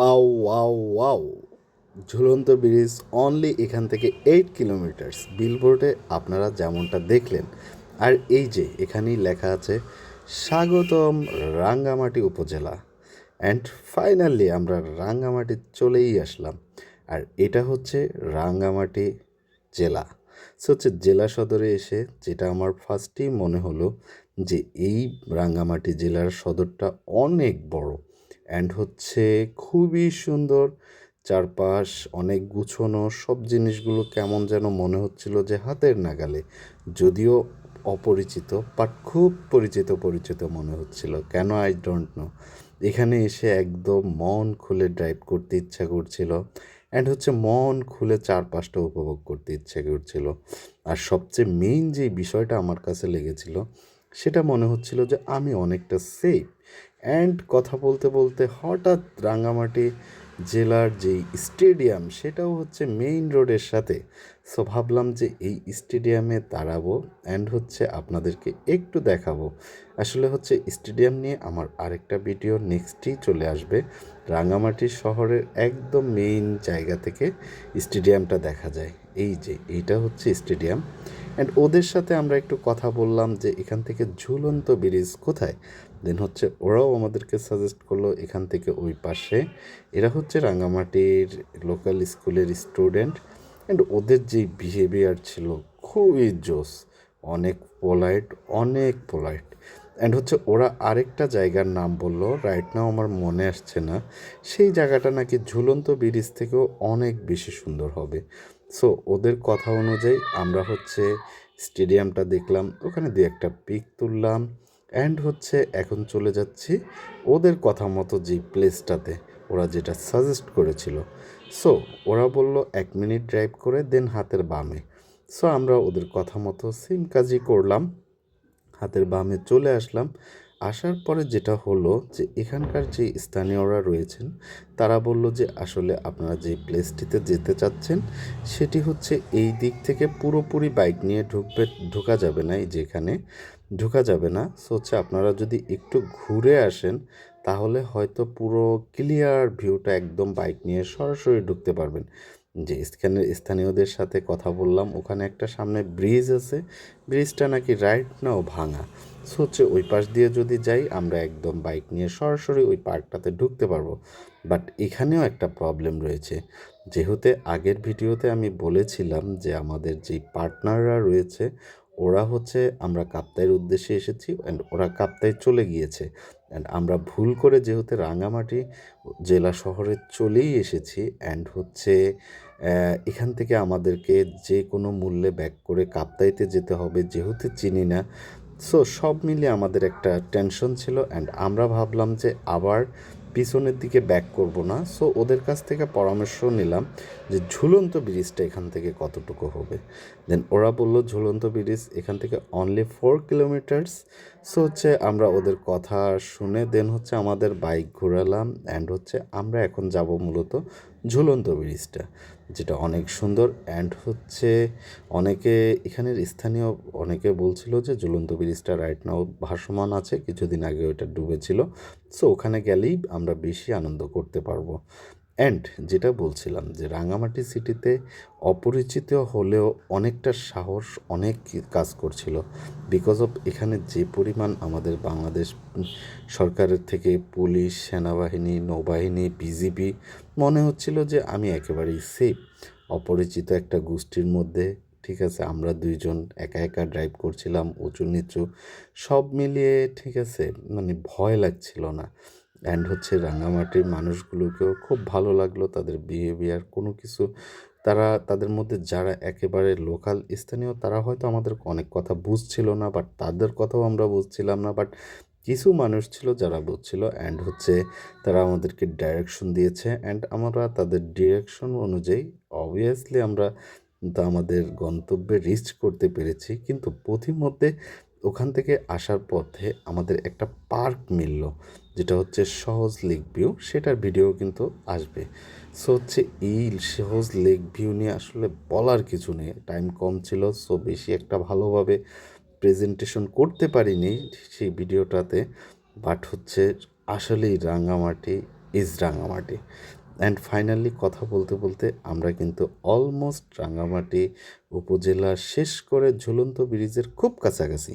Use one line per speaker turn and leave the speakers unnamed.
Wow wow wow. ঝুলন্ত bridge only এখান থেকে এইট কিলোমিটার্স বিলবোর্ডে আপনারা যেমনটা দেখলেন। আর এই যে, এখানেই লেখা আছে, স্বাগতম রাঙ্গামাটি উপজেলা। অ্যান্ড ফাইনালি আমরা রাঙ্গামাটি চলেই আসলাম। আর এটা হচ্ছে রাঙ্গামাটি জেলা। সো হচ্ছে জেলা সদরে এসে যেটা আমার ফার্স্টেই মনে হলো যে এই রাঙ্গামাটি জেলার সদরটা অনেক বড়। অ্যান্ড হচ্ছে খুবই সুন্দর চারপাশ, অনেক গুছানো, সব জিনিসগুলো কেমন যেন মনে হচ্ছিল যে হাতের নাগালে। যদিও অপরিচিত বাট খুব পরিচিত পরিচিত মনে হচ্ছিল। কেন আই ডোন্ট নো এখানে এসে একদম মন খুলে ড্রাইভ করতে ইচ্ছা করছিল। অ্যান্ড হচ্ছে মন খুলে চারপাশটা উপভোগ করতে ইচ্ছে করছিল। আর সবচেয়ে মেইন যে বিষয়টা আমার কাছে লেগেছিল, সেটা মনে হচ্ছিল যে আমি অনেকটা সেফ অ্যান্ড কথা বলতে বলতে হঠাৎ রাঙামাটি জেলার যেই স্টেডিয়াম, সেটাও হচ্ছে মেইন রোডের সাথে। সো ভাবলাম যে এই স্টেডিয়ামে দাঁড়াবো অ্যান্ড হচ্ছে আপনাদেরকে একটু দেখাবো। আসলে হচ্ছে স্টেডিয়াম নিয়ে আমার আরেকটা ভিডিও নেক্সটই চলে আসবে। রাঙামাটি শহরের একদম মেইন জায়গা থেকে স্টেডিয়ামটা দেখা যায়। এই যে, এইটা হচ্ছে স্টেডিয়াম। অ্যান্ড ওদের সাথে আমরা একটু কথা বললাম যে এখান থেকে ঝুলন্ত ব্রিজ কোথায়? দেন হচ্ছে ওরাও আমাদেরকে সাজেস্ট করল এখান থেকে ওই পাশে। এরা হচ্ছে রাঙামাটির লোকাল স্কুলের স্টুডেন্ট অ্যান্ড ওদের যে বিহেভিয়ার ছিল খুবই জোস, অনেক পোলাইট অনেক পোলাইট অ্যান্ড হচ্ছে ওরা আরেকটা জায়গার নাম বলল রাইট নাও আমার মনে আসছে না, সেই জায়গাটা নাকি ঝুলন্ত ব্রিজ থেকেও অনেক বেশি সুন্দর হবে। সো ওদের কথা অনুযায়ী আমরা হচ্ছে স্টেডিয়ামটা দেখলাম, ওখানে দু একটা পিক তুললাম অ্যান্ড হচ্ছে এখন চলে যাচ্ছি ওদের কথা মতো যে প্লেসটাতে ওরা যেটা সাজেস্ট করেছিল। সো ওরা বলল, এক মিনিট ড্রাইভ করে দেন হাতের বামে। সো আমরা ওদের কথা মতো সেম কাজই করলাম। হাতের বামে চলে আসলাম। আসার পরে যেটা হলো যে এখানকার যে স্থানীয়রা রয়েছেন, তারা বলল যে আসলে আপনারা যে প্লেসটিতে যেতে চাচ্ছেন, সেটি হচ্ছে এই দিক থেকে পুরোপুরি বাইক নিয়ে ঢুকবে, ঢোকা যাবে না এই যেখানে। ঢোকা যাবে না। সো হচ্ছে আপনারা যদি একটু ঘুরে আসেন, তাহলে হয়তো পুরো ক্লিয়ার ভিউটা একদম বাইক নিয়ে সরাসরি ঢুকতে পারবেন। যে এখানে স্থানীয়দের সাথে কথা বললাম, ওখানে একটা সামনে ব্রিজ আছে। ব্রিজটা নাকি রাইট নাও ভাঙা। সো হচ্ছে ওই পাশ দিয়ে যদি যাই, আমরা একদম বাইক নিয়ে সরাসরি ওই পার্কটাতে ঢুকতে পারব। বাট এখানেও একটা প্রবলেম রয়েছে। যেহেতু আগের ভিডিওতে আমি বলেছিলাম যে আমাদের যেই পার্টনাররা রয়েছে ওরা হচ্ছে, আমরা কাপ্তাইয়ের উদ্দেশ্যে এসেছি অ্যান্ড ওরা কাপ্তাই চলে গিয়েছে। অ্যান্ড আমরা ভুল করে যেহেতু রাঙামাটি জেলা শহরে চলেই এসেছি অ্যান্ড হচ্ছে এখান থেকে আমাদেরকে যে কোনো মূল্যে ব্যাক করে কাপ্তাইতে যেতে হবে যেহেতু চিনি না। সো সব মিলিয়ে আমাদের একটা টেনশন ছিল অ্যান্ড আমরা ভাবলাম যে আবার পিছনের দিকে ব্যাক করব না। সো ওদের কাছ থেকে পরামর্শ নিলাম যে ঝুলন্ত ব্রিজটা এখান থেকে কতটুকু হবে। দেন ওরা বলল, ঝুলন্ত ব্রিজ এখান থেকে অনলি ফোর কিলোমিটার্স সো হচ্ছে আমরা ওদের কথা শুনে দেন হচ্ছে আমাদের বাইক ঘোরালাম অ্যান্ড হচ্ছে আমরা এখন যাব মূলত ঝুলন্ত ব্রিজটা, যেটা অনেক সুন্দর অ্যান্ড হচ্ছে অনেকে এখানের স্থানীয় অনেকে বলছিল যে ঝুলন্ত ব্রিজটা রাইট নাও ভাসমান আছে, কিছুদিন আগে ওটা ডুবেছিল। সো ওখানে গেলেই আমরা বেশি আনন্দ করতে পারব। অ্যান্ড যেটা বলছিলাম যে রাঙামাটি সিটিতে অপরিচিত হলেও অনেকটা সাহস অনেক কাজ করছিল। বিকজ অফ এখানে যে পরিমাণ আমাদের বাংলাদেশ সরকারের থেকে পুলিশ, সেনাবাহিনী, নৌবাহিনী বিজিবি মনে হচ্ছিল যে আমি একেবারেই সেফ অপরিচিত একটা গোষ্ঠীর মধ্যে, ঠিক আছে, আমরা দুইজন একা একা ড্রাইভ করছিলাম, উঁচু নিচু, সব মিলিয়ে, ঠিক আছে মানে ভয় লাগছিল না। অ্যান্ড হচ্ছে রাঙামাটির মানুষগুলোকেও খুব ভালো লাগল তাদের বিহেভিয়ার কোনো কিছু তারা, তাদের মধ্যে যারা একেবারে লোকাল স্থানীয়, তারা হয়তো আমাদের অনেক কথা বুঝছিল না বাট তাদের কথাও আমরা বুঝছিলাম না বাট কিছু মানুষ ছিল যারা বুঝছিল অ্যান্ড হচ্ছে তারা আমাদেরকে ডাইরেকশন দিয়েছে অ্যান্ড আমরা তাদের ডিরেকশন অনুযায়ী অবভিয়াসলি আমরা তো আমাদের গন্তব্যে রিচ করতে পেরেছি, কিন্তু পথিমধ্যে ওখান থেকে আসার পথে আমাদের একটা পার্ক মিলল, যেটা হচ্ছে সহজ লেক ভিউ। সেটার ভিডিও কিন্তু আসবে। সো হচ্ছে এই সহজ লেক ভিউ নিয়ে আসলে বলার কিছু নেই। টাইম কম ছিল, সো বেশি একটা ভালোভাবে প্রেজেন্টেশন করতে পারিনি সেই ভিডিওটাতে। বাট হচ্ছে আসলেই Rangamati is Rangamati. And finally কথা বলতে বলতে আমরা কিন্তু অলমোস্ট রাঙামাটি উপজেলা শেষ করে ঝুলন্ত ব্রিজের খুব কাছাকাছি।